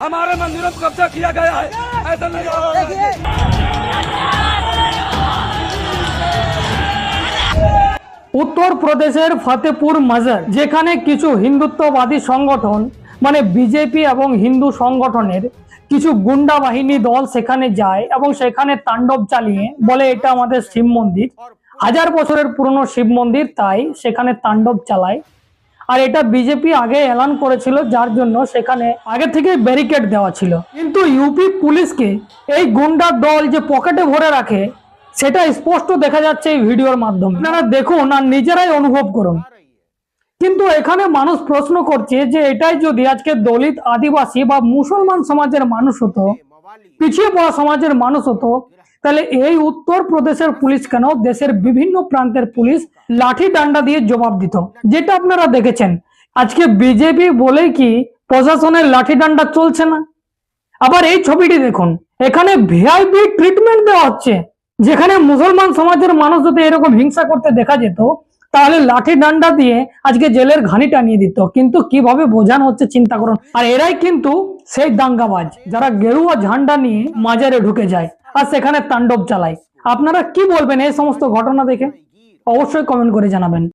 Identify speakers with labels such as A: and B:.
A: हमारे मंदिरों पर कब्जा किया गया है ऐसा नहीं
B: উত্তরপ্রদেশের ফতেপুর মাজার যেখানে কিছু হিন্দুত্ববাদী সংগঠন মানে বিজেপি এবং হিন্দু সংগঠনের কিছু গুন্ডা বাহিনী দল সেখানে যায় এবং সেখানে তাণ্ডব চালিয়ে বলে এটা আমাদের শিব মন্দির হাজার বছরের পুরনো শিব মন্দির তাই সেখানে তাণ্ডব চালায় আর এটা বিজেপি আগে এলান করেছিল, যার জন্য সেখানে আগে থেকে ব্যারিকেড দেওয়া ছিল। কিন্তু ইউপি পুলিশকে এই গুন্ডার দল যে পকেটে ভরে রাখে, সেটা স্পষ্ট দেখা যাচ্ছে এই ভিডিওর মাধ্যমে। আপনারা দেখুন আর নিজেরাই অনুভব করুন। কিন্তু এখানে মানুষ প্রশ্ন করছে যে এটাই যদি আজকে দলিত আদিবাসী বা মুসলমান সমাজের মানুষ হতো, পিছিয়ে পড়া সমাজের মানুষ হতো তাহলে এই উত্তর প্রদেশের পুলিশ কেন দেশের বিভিন্ন প্রান্তের পুলিশ লাঠি ডান্ডা দিয়ে জবাব দিত? যেটা আপনারা দেখেছেন। আজকে বিজেপি বলে কি প্রশাসনের লাঠি ডান্ডা চলছে না? আবার এই ছবিটি দেখুন। এখানে ভিআইপি ট্রিটমেন্ট দেওয়া হচ্ছে। যেখানে মুসলমান সমাজের মানুষ যদি এরকম হিংসা করতে দেখা যেত তাহলে লাঠি ডান্ডা দিয়ে আজকে জেলের ঘানি টানিয়ে দিত। কিন্তু কীভাবে বোঝানো হচ্ছে চিন্তা করুন। আর এরাই কিন্তু সেই দাঙ্গাবাজ যারা গেরুয়া ঝান্ডা নিয়ে মাজারে ঢুকে যায় আর সেখানে তাণ্ডব চালায়। আপনারা কি বলবেন এই সমস্ত ঘটনা দেখে? অবশ্যই কমেন্ট করে জানাবেন।